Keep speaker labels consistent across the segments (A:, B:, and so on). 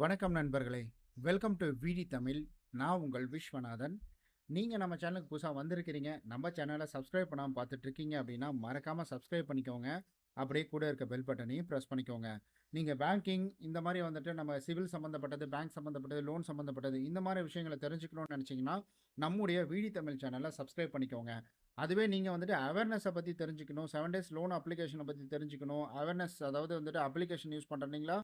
A: வணக்கம் நண்பர்களே. Welcome to விடி தமிழ். நான் உங்கள் விஸ்வநாதன். நீங்கள் நம்ம சேனலுக்கு புதுசாக வந்திருக்கிறீங்க. நம்ம சேனலை சப்ஸ்கிரைப் பண்ணாமல் பார்த்துட்ருக்கீங்க அப்படின்னா மறக்காமல் சப்ஸ்கிரைப் பண்ணிக்கோங்க. அப்படியே கூட இருக்க பெல் பட்டனையும் ப்ரெஸ் பண்ணிக்கோங்க. நீங்கள் பேங்கிங் இந்த மாதிரி வந்துட்டு நம்ம சிவில் சம்மந்தப்பட்டது பேங்க் சம்மந்தப்பட்டது லோன் சம்மந்தப்பட்டது இந்த மாதிரி விஷயங்களை தெரிஞ்சுக்கணும்னு நினச்சிங்கன்னா நம்முடைய விடி தமிழ் சேனலை சப்ஸ்கிரைப் பண்ணிக்கோங்க. அதுவே நீங்கள் வந்துட்டு அவேர்னஸை பற்றி தெரிஞ்சுக்கணும். செவன் டேஸ் லோன் அப்ளிகேஷனை பற்றி தெரிஞ்சுக்கணும். அவேர்னஸ் அதாவது வந்துட்டு அப்ளிகேஷன் யூஸ் பண்ணுறீங்களா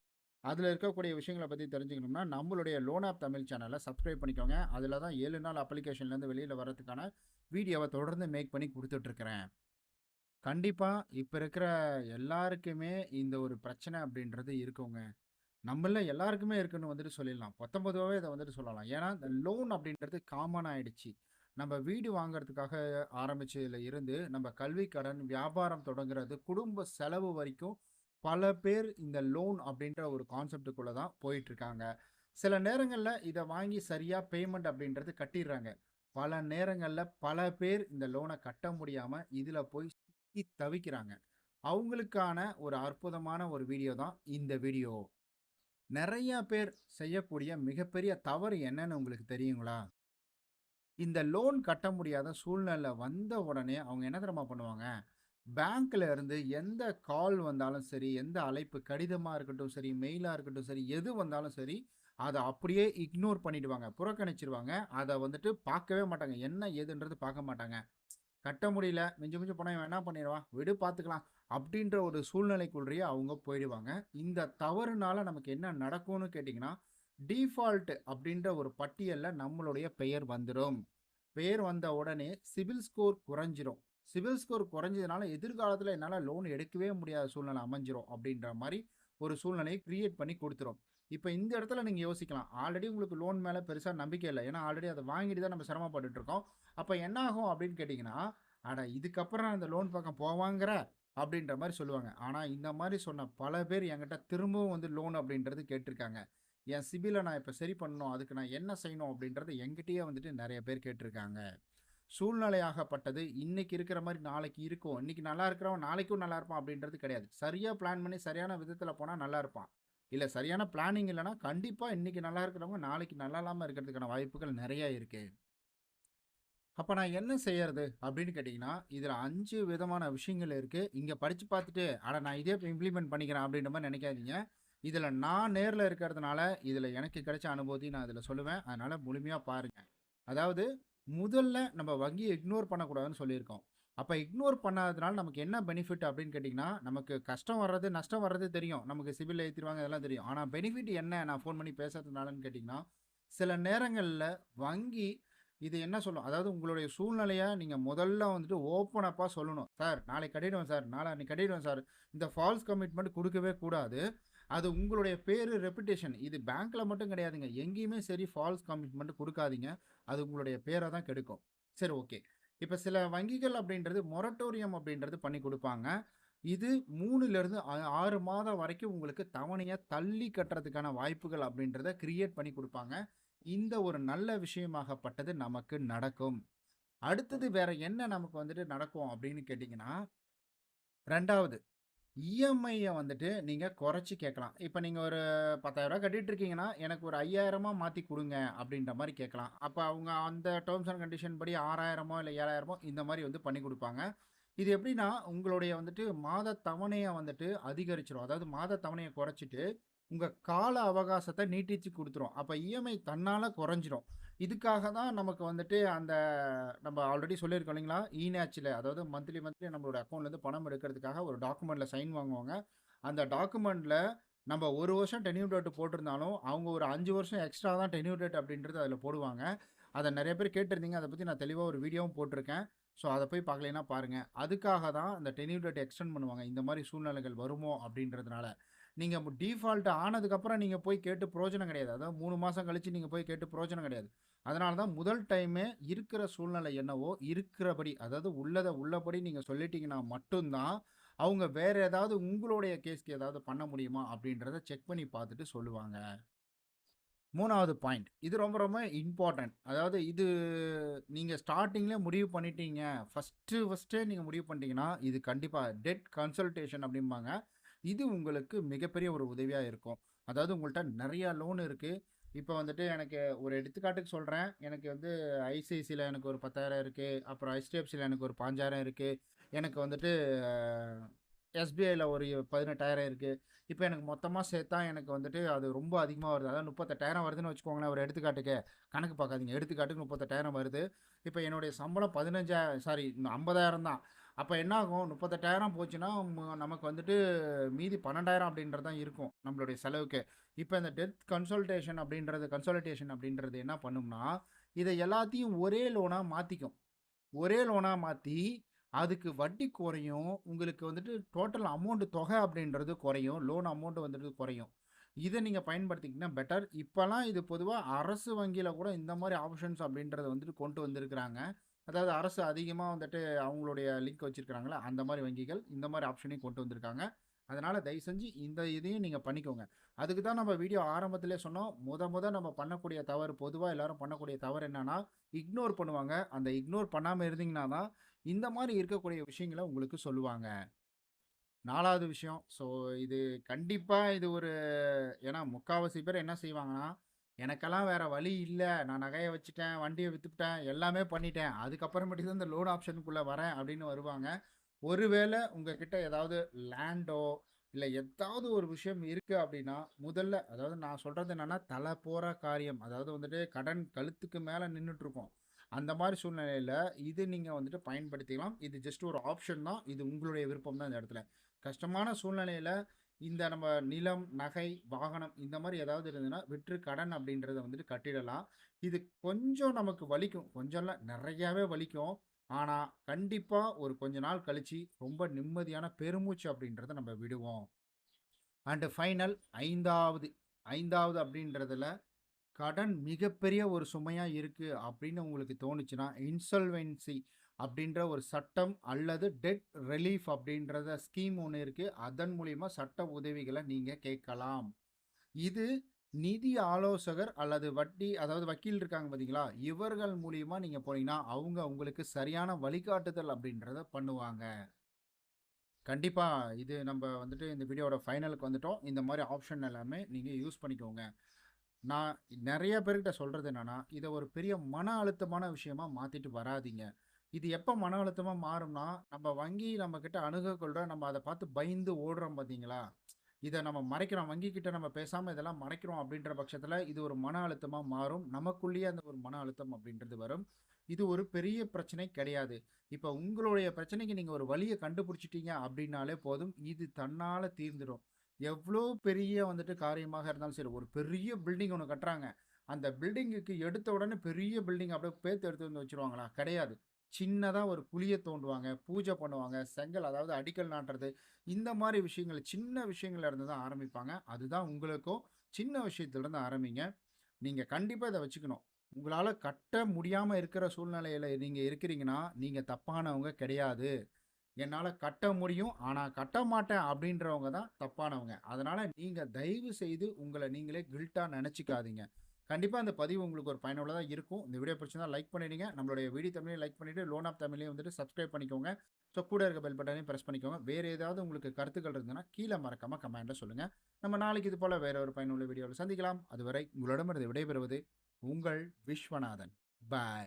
A: அதில் இருக்கக்கூடிய விஷயங்களை பற்றி தெரிஞ்சுக்கணும்னா நம்மளுடைய லோன் ஆப் தமிழ் சேனலை சப்ஸ்கிரைப் பண்ணிக்கோங்க. அதில் தான் ஏழு நாள் அப்ளிகேஷன்லேருந்து வெளியில் வரதுக்கான வீடியோவை தொடர்ந்து மேக் பண்ணி கொடுத்துட்ருக்குறேன். கண்டிப்பாக இப்போ இருக்கிற எல்லாருக்குமே இந்த ஒரு பிரச்சனை அப்படின்றது இருக்குங்க. நம்மள எல்லாருக்குமே இருக்குன்னு வந்துட்டு சொல்லிடலாம். பத்தொன்பதுவாவே இதை வந்துட்டு சொல்லலாம். ஏன்னா இந்த லோன் அப்படின்றது காமன் ஆயிடுச்சு. நம்ம வீடு வாங்குறதுக்காக ஆரம்பிச்சதுல இருந்து நம்ம கல்வி கடன் வியாபாரம் தொடங்குறது குடும்ப செலவு வரைக்கும் பல பேர் இந்த லோன் அப்படின்ற ஒரு கான்செப்டுக்குள்ளே தான் போயிட்டுருக்காங்க. சில நேரங்களில் இதை வாங்கி சரியாக பேமெண்ட் அப்படின்றது கட்டிடுறாங்க. பல நேரங்களில் பல பேர் இந்த லோனை கட்ட முடியாமல் இதில் போய் சிக்கி தவிக்கிறாங்க. அவங்களுக்கான ஒரு அற்புதமான ஒரு வீடியோ தான் இந்த வீடியோ நிறைய பேர் செய்யக்கூடிய மிகப்பெரிய தவறு என்னன்னு உங்களுக்கு தெரியுங்களா? இந்த லோன் கட்ட முடியாத சூழ்நிலை வந்த உடனே அவங்க என்ன தெரியுமா பண்ணுவாங்க? பேங்க்ல இருந்து எந்த கால் வந்தாலும் சரி எந்த அழைப்பு கடிதமாக இருக்கட்டும் சரி மெயிலாக இருக்கட்டும் சரி எது வந்தாலும் சரி அதை அப்படியே இக்னோர் பண்ணிடுவாங்க. புறக்கணிச்சிருவாங்க. அதை வந்துட்டு பார்க்கவே மாட்டாங்க. என்ன ஏதுன்றது பார்க்க மாட்டாங்க. கட்ட முடியல. மிஞ்சு மிஞ்சு போனால் என்ன பண்ணிடுவான்? விடு பார்த்துக்கலாம். அப்படின்ற ஒரு சூழ்நிலைக்குள்ளேயே அவங்க போயிடுவாங்க. இந்த தவறுனால நமக்கு என்ன நடக்கும்னு கேட்டிங்கன்னா டிஃபால்ட் அப்படின்ற ஒரு பட்டியலில் நம்மளுடைய பெயர் வந்துடும் பெயர் வந்த உடனே சிபில் ஸ்கோர் குறைஞ்சிரும். சிவில் ஸ்கோர் குறைஞ்சதுனால எதிர்காலத்தில் என்னால் லோன் எடுக்கவே முடியாத சூழ்நிலை அமைஞ்சிரும் அப்படின்ற மாதிரி ஒரு சூழ்நிலையை கிரியேட் பண்ணி கொடுத்துரும். இப்போ இந்த இடத்துல நீங்கள் யோசிக்கலாம். ஆல்ரெடி உங்களுக்கு லோன் மேலே பெருசாக நம்பிக்கை இல்லை. ஏன்னா ஆல்ரெடி அதை வாங்கிட்டு தான் நம்ம சிரமப்பட்டுருக்கோம் இருக்கோம். அப்போ என்ன ஆகும் அப்படின்னு கேட்டிங்கன்னா அட இதுக்கப்புறம் நான் இந்த லோன் பக்கம் போவாங்கிற? அப்படின்ற மாதிரி சொல்லுவாங்க. ஆனால் இந்த மாதிரி சொன்ன பல பேர் என்கிட்ட திரும்பவும் வந்து லோன் அப்படின்றது கேட்டிருக்காங்க. என் சிபிலை நான் இப்போ சரி பண்ணணும். அதுக்கு நான் என்ன செய்யணும் அப்படின்றது என்கிட்டயே வந்துட்டு நிறைய பேர் கேட்டிருக்காங்க. சூழ்நிலையாகப்பட்டது. இன்னைக்கு இருக்கிற மாதிரி நாளைக்கு இருக்கும் இன்னைக்கு நல்லா இருக்கிறவன் நாளைக்கும் நல்லா இருப்பான் அப்படின்றது கிடையாது. சரியாக பிளான் பண்ணி சரியான விதத்தில் போனால் நல்லா இருப்பான். இல்லை சரியான பிளானிங் இல்லைன்னா கண்டிப்பாக இன்னைக்கு நல்லா இருக்கிறவங்க நாளைக்கு நல்லா இல்லாமல் இருக்கிறதுக்கான வாய்ப்புகள் நிறையா இருக்குது அப்போ நான் என்ன செய்யறது அப்படின்னு கேட்டிங்கன்னா இதில் அஞ்சு விதமான விஷயங்கள் இருக்குது இங்கே படித்து பார்த்துட்டு ஆனால் நான் இதே இம்ப்ளிமெண்ட் பண்ணிக்கிறேன் அப்படின்ற மாதிரி நினைக்காதீங்க. இதில் நான் நேரில் இருக்கிறதுனால இதில் எனக்கு கிடைச்ச அனுபவத்தையும் நான் இதில் சொல்லுவேன். அதனால் முழுமையாக பாருங்கள் அதாவது முதல்ல நம்ம வங்கியை இக்னோர் பண்ணக்கூடாதுன்னு சொல்லியிருக்கோம். அப்போ இக்னோர் பண்ணாததுனால நமக்கு என்ன பெனிஃபிட் அப்படின்னு கேட்டிங்கன்னா நமக்கு கஷ்டம் வர்றது நஷ்டம் வர்றது தெரியும். நமக்கு சிவில் ஏற்றிடுவாங்க இதெல்லாம் தெரியும். ஆனால் பெனிஃபிட் என்ன? நான் ஃபோன் பண்ணி பேசுறதுனாலன்னு கேட்டிங்கன்னா சில நேரங்களில் வங்கி இது என்ன சொல்லும்? அதாவது உங்களுடைய சூழ்நிலையை நீங்கள் முதல்ல வந்துட்டு ஓப்பன் அப்பாக சொல்லணும். சார் நாளைக்கு கட்டிடுவேன் சார். நாளை அன்னைக்கு கட்டிடுவேன் சார். இந்த ஃபால்ஸ் கமிட்மெண்ட் கொடுக்கவே கூடாது. அது உங்களுடைய பேர் ரெப்புடேஷன் இது பேங்க்கில் மட்டும் கிடையாதுங்க. எங்கேயுமே சரி ஃபால்ஸ் கமிட்மெண்ட் கொடுக்காதீங்க. அது உங்களுடைய பேரை தான் கெடுக்கும். சரி ஓகே இப்போ சில வங்கிகள் அப்படின்றது மொரட்டோரியம் அப்படின்றது பண்ணி கொடுப்பாங்க. இது மூணுலேருந்து ஆறு மாதம் வரைக்கும் உங்களுக்கு தவணையை தள்ளி கட்டுறதுக்கான வாய்ப்புகள் அப்படின்றத கிரியேட் பண்ணி கொடுப்பாங்க. இந்த ஒரு நல்ல விஷயமாகப்பட்டது நமக்கு நடக்கும். அடுத்தது வேற என்ன நமக்கு வந்துட்டு நடக்கும் அப்படின்னு கேட்டிங்கன்னா ரெண்டாவது இஎம்ஐயை வந்துட்டு நீங்கள் குறைச்சி கேட்கலாம் இப்போ நீங்கள் ஒரு பத்தாயிரரூவா கட்டிட்டு இருக்கீங்கன்னா எனக்கு ஒரு ஐயாயிரமாக மாற்றி கொடுங்க அப்படின்ற மாதிரி கேட்கலாம் அப்போ அவங்க அந்த டேர்ம்ஸ் அண்ட் கண்டிஷன் படி ஆறாயிரமோ இல்லை ஏழாயிரமோ இந்த மாதிரி வந்து பண்ணி கொடுப்பாங்க. இது எப்படின்னா உங்களுடைய வந்துட்டு மாத தவணையை வந்துட்டு அதிகரிச்சிடும் அதாவது மாத தவணையை குறைச்சிட்டு உங்கள் கால அவகாசத்தை நீட்டிச்சு கொடுத்துரும். அப்போ இஎம்ஐ தன்னால் குறைஞ்சிரும். இதுக்காக தான் நமக்கு வந்துட்டு அந்த நம்ம ஆல்ரெடி சொல்லியிருக்கோம் இல்லைங்களா? இநேச்சில் அதாவது மந்த்லி மந்த்லி நம்மளோட அக்கௌண்ட்லேருந்து பணம் எடுக்கிறதுக்காக ஒரு டாக்குமெண்ட்டில் சைன் வாங்குவாங்க. அந்த டாக்குமெண்ட்டில் நம்ம ஒரு வருஷம் டென்யூ டேட் போட்டிருந்தாலும் அவங்க ஒரு அஞ்சு வருஷம் எக்ஸ்ட்ரா தான் டென்யூ டேட் அப்படின்றது அதில் போடுவாங்க. அதை நிறைய பேர் கேட்டிருந்தீங்க. அதை பற்றி நான் தெளிவாக ஒரு வீடியோவும் போட்டிருக்கேன். ஸோ அதை போய் பார்க்கலைன்னா பாருங்கள் அதுக்காக தான் அந்த டென்யூ டேட் எக்ஸ்டெண்ட் பண்ணுவாங்க. இந்த மாதிரி சூழ்நிலைகள் வருமோ அப்படின்றதுனால. நீங்கள் டிஃபால்ட் ஆனதுக்கப்புறம் நீங்கள் போய் கேட்டு பிரோஜனம் கிடையாது. அதாவது மூணு மாதம் கழித்து நீங்கள் போய் கேட்டு பிரோஜனம் கிடையாது. அதனால தான் முதல் டைமே இருக்கிற சூழ்நிலை என்னவோ இருக்கிறபடி அதாவது உள்ளதை உள்ளபடி நீங்கள் சொல்லிட்டீங்கன்னா மட்டும்தான் அவங்க வேறு ஏதாவது உங்களுடைய கேஸ்க்கு ஏதாவது பண்ண முடியுமா அப்படின்றத செக் பண்ணி பார்த்துட்டு சொல்லுவாங்க. மூணாவது பாயிண்ட் இது ரொம்ப ரொம்ப இம்பார்ட்டன்ட் அதாவது இது நீங்கள் ஸ்டார்டிங்லேயே முடிவு பண்ணிட்டீங்க. ஃபஸ்ட்டு ஃபஸ்ட்டே நீங்கள் முடிவு பண்ணிட்டீங்கன்னா இது கண்டிப்பாக டெட் கன்சல்டேஷன் அப்படிம்பாங்க. இது உங்களுக்கு மிகப்பெரிய ஒரு உதவியாக இருக்கும். அதாவது உங்கள்ட்ட நிறையா லோன் இருக்குது இப்போ வந்துட்டு எனக்கு ஒரு எடுத்துக்காட்டுக்கு சொல்கிறேன் எனக்கு வந்து ஐசிஐசியில் எனக்கு ஒரு பத்தாயிரம் இருக்குது அப்புறம் ஹெச்டிஎஃப்சியில் எனக்கு ஒரு பாஞ்சாயிரம் இருக்குது எனக்கு வந்துட்டு எஸ்பிஐயில் ஒரு பதினெட்டாயிரம் இருக்குது இப்போ எனக்கு மொத்தமாக சேர்த்தா எனக்கு வந்துட்டு அது ரொம்ப அதிகமாக வருது. அதாவது முப்பத்தெட்டாயிரம் வருதுன்னு வச்சுக்கோங்களேன் ஒரு எடுத்துக்காட்டுக்கு. கணக்கு பார்க்காதீங்க. எடுத்துக்காட்டுக்கு முப்பத்தெட்டாயிரம் வருது. இப்போ என்னுடைய சம்பளம் பதினஞ்சாயிரம் சாரி ஐம்பதாயிரம் தான். அப்போ என்னாகும்? முப்பத்தெட்டாயிரம் போச்சுன்னா நமக்கு வந்துட்டு மீதி பன்னெண்டாயிரம் அப்படின்றது தான் இருக்கும் நம்மளுடைய செலவுக்கு. இப்போ இந்த டெத் கன்சல்டேஷன் அப்படின்றது கன்சல்டேஷன் அப்படின்றது என்ன பண்ணும்னா இதை எல்லாத்தையும் ஒரே லோனாக மாற்றிக்கும் ஒரே லோனாக மாற்றி அதுக்கு வட்டி குறையும். உங்களுக்கு வந்துட்டு டோட்டல் அமௌண்ட்டு தொகை அப்படின்றது குறையும். லோன் அமௌண்ட்டு வந்துட்டு குறையும். இதை நீங்கள் பயன்படுத்திக்கிட்டா பெட்டர் இப்போலாம் இது பொதுவாக அரசு வங்கியில் கூட இந்த மாதிரி ஆப்ஷன்ஸ் அப்படின்றத வந்துட்டு கொண்டு வந்திருக்கிறாங்க. அதாவது அரசு அதிகமாக வந்துட்டு அவங்களுடைய லிங்க் வச்சுருக்கிறாங்களே அந்த மாதிரி வங்கிகள் இந்த மாதிரி ஆப்ஷனையும் கொண்டு வந்திருக்காங்க. அதனால் தயவு செஞ்சு இந்த இதையும் நீங்கள் பண்ணிக்கோங்க. அதுக்கு தான் நம்ம வீடியோ ஆரம்பத்திலே சொன்னோம். முத முத நம்ம பண்ணக்கூடிய தவறு பொதுவாக எல்லாரும் பண்ணக்கூடிய தவறு என்னென்னா இக்னோர் பண்ணுவாங்க. அந்த இக்னோர் பண்ணாமல் இருந்தீங்கன்னா தான் இந்த மாதிரி இருக்கக்கூடிய விஷயங்களை உங்களுக்கு சொல்லுவாங்க. நாலாவது விஷயம். ஸோ இது கண்டிப்பாக இது ஒரு ஏன்னா முக்காவாசி பேர் என்ன செய்வாங்கன்னா எனக்கெல்லாம் வேறு வழி இல்லை. நான் நகையை வச்சுட்டேன் வண்டியை விற்றுட்டேன் எல்லாமே பண்ணிட்டேன். அதுக்கப்புறமேட்டு தான் இந்த லோன் ஆப்ஷனுக்குள்ளே வரேன் அப்படின்னு வருவாங்க. ஒருவேளை உங்ககிட்ட ஏதாவது லேண்டோ இல்லை ஏதாவது ஒரு விஷயம் இருக்குது அப்படின்னா முதல்ல அதாவது நான் சொல்கிறது என்னென்னா தலை போகிற காரியம். அதாவது வந்துட்டு கடன் கழுத்துக்கு மேலே நின்றுட்டுருக்கோம் அந்த மாதிரி சூழ்நிலையில் இது நீங்கள் வந்துட்டு பயன்படுத்திக்கலாம். இது ஜஸ்ட் ஒரு ஆப்ஷன் தான். இது உங்களுடைய விருப்பம் தான் இந்த இடத்துல. கஷ்டமான சூழ்நிலையில் இந்த நம்ம நிலம் நகை வாகனம் இந்த மாதிரி ஏதாவது இருந்ததுன்னா விற்று கடன் அப்படின்றத வந்துட்டு கட்டிடலாம். இது கொஞ்சம் நமக்கு வலிக்கும். கொஞ்சம்லாம் நிறையாவே வலிக்கும். ஆனால் கண்டிப்பாக ஒரு கொஞ்ச நாள் கழிச்சு ரொம்ப நிம்மதியான பெருமூச்சு அப்படின்றத நம்ம விடுவோம். அண்டு ஃபைனல் ஐந்தாவது. ஐந்தாவது அப்படின்றதுல கடன் மிகப்பெரிய ஒரு சுமையாக இருக்குது அப்படின்னு உங்களுக்கு தோணுச்சுன்னா இன்சல்வென்சி அப்படின்ற ஒரு சட்டம் அல்லது டெட் ரிலீஃப் அப்படின்றத ஸ்கீம் ஒன்று இருக்குது அதன் மூலிமா சட்ட உதவிகளை நீங்கள் கேட்கலாம். இது நிதி ஆலோசகர் அல்லது வட்டி அதாவது வக்கீல் இருக்காங்க பார்த்தீங்களா இவர்கள் மூலியமாக நீங்கள் போனீங்கன்னா அவங்க உங்களுக்கு சரியான வழிகாட்டுதல் அப்படின்றத பண்ணுவாங்க. கண்டிப்பாக இது நம்ம வந்துட்டு இந்த வீடியோட ஃபைனலுக்கு வந்துட்டோம். இந்த மாதிரி ஆப்ஷன் எல்லாமே நீங்கள் யூஸ் பண்ணிக்கோங்க. நான் நிறைய பேர்கிட்ட சொல்கிறது என்னென்னா இதை ஒரு பெரிய மன அழுத்தமான விஷயமா மாற்றிட்டு வராதீங்க. இது எப்போ மன அழுத்தமாக மாறும்னா நம்ம வங்கி நம்ம கிட்ட அணுகக்கொள்கிற நம்ம அதை பார்த்து பயந்து ஓடுறோம் பார்த்தீங்களா இதை நம்ம மறைக்கிறோம். வங்கி கிட்ட நம்ம பேசாமல் இதெல்லாம் மறைக்கிறோம் அப்படின்ற பட்சத்தில் இது ஒரு மன அழுத்தமாக மாறும். நமக்குள்ளேயே அந்த ஒரு மன அழுத்தம் அப்படின்றது வரும். இது ஒரு பெரிய பிரச்சனை கிடையாது. இப்போ உங்களுடைய பிரச்சனைக்கு நீங்கள் ஒரு வழியை கண்டுபிடிச்சிட்டீங்க அப்படின்னாலே போதும். இது தன்னால் தீர்ந்துடும் எவ்வளோ பெரிய வந்துட்டு காரியமாக இருந்தாலும் சரி ஒரு பெரிய பில்டிங் ஒன்று கட்டுறாங்க. அந்த பில்டிங்குக்கு எடுத்த உடனே பெரிய பில்டிங் அப்படியே பேத்து எடுத்து வந்து வச்சிருவாங்களா? கிடையாது. சின்னதாக ஒரு குழியை தோண்டுவாங்க பூஜை பண்ணுவாங்க செங்கல் அதாவது அடிக்கல் நாட்டுறது. இந்த மாதிரி விஷயங்கள் சின்ன விஷயங்கள்ல இருந்து தான் ஆரம்பிப்பாங்க. அதுதான் உங்களுக்கும் சின்ன விஷயத்துலேருந்து ஆரம்பிங்க. நீங்கள் கண்டிப்பாக இதை வச்சுக்கணும். உங்களால் கட்ட முடியாமல் இருக்கிற சூழ்நிலையில் நீங்கள் இருக்கிறீங்கன்னா நீங்கள் தப்பானவங்க கிடையாது. என்னால் கட்ட முடியும் ஆனால் கட்ட மாட்டேன் அப்படின்றவங்க தான் தப்பானவங்க. அதனால் நீங்கள் தயவு செய்து உங்களை நீங்களே கில்ட்டாக நினச்சிக்காதீங்க. கண்டிப்பாக அந்த பதிவு உங்களுக்கு ஒரு பயனுள்ளதாக இருக்கும். இந்த வீடியோ பிடிச்சிருந்தா லைக் பண்ணிடுங்க. நம்மளுடைய வீடியோ தமிழையும் லைக் பண்ணிவிட்டு லோன் ஆஃப் தமிழையும் வந்துட்டு சப்ஸ்கிரைப் பண்ணிக்கோங்க. ஸோ கூட இருக்க பெல் பட்டனையும் ப்ரெஸ் பண்ணிக்கோங்க. வேறு ஏதாவது உங்களுக்கு கருத்துக்கள் இருந்ததுன்னா கீழே மறக்காமல் கமெண்ட்டில் சொல்லுங்கள் நம்ம நாளைக்கு இது போல் வேற ஒரு பயனுள்ள வீடியோவில் சந்திக்கலாம். அதுவரை உங்களிடமிருந்து விடைபெறுவது உங்கள் விஸ்வநாதன். பாய்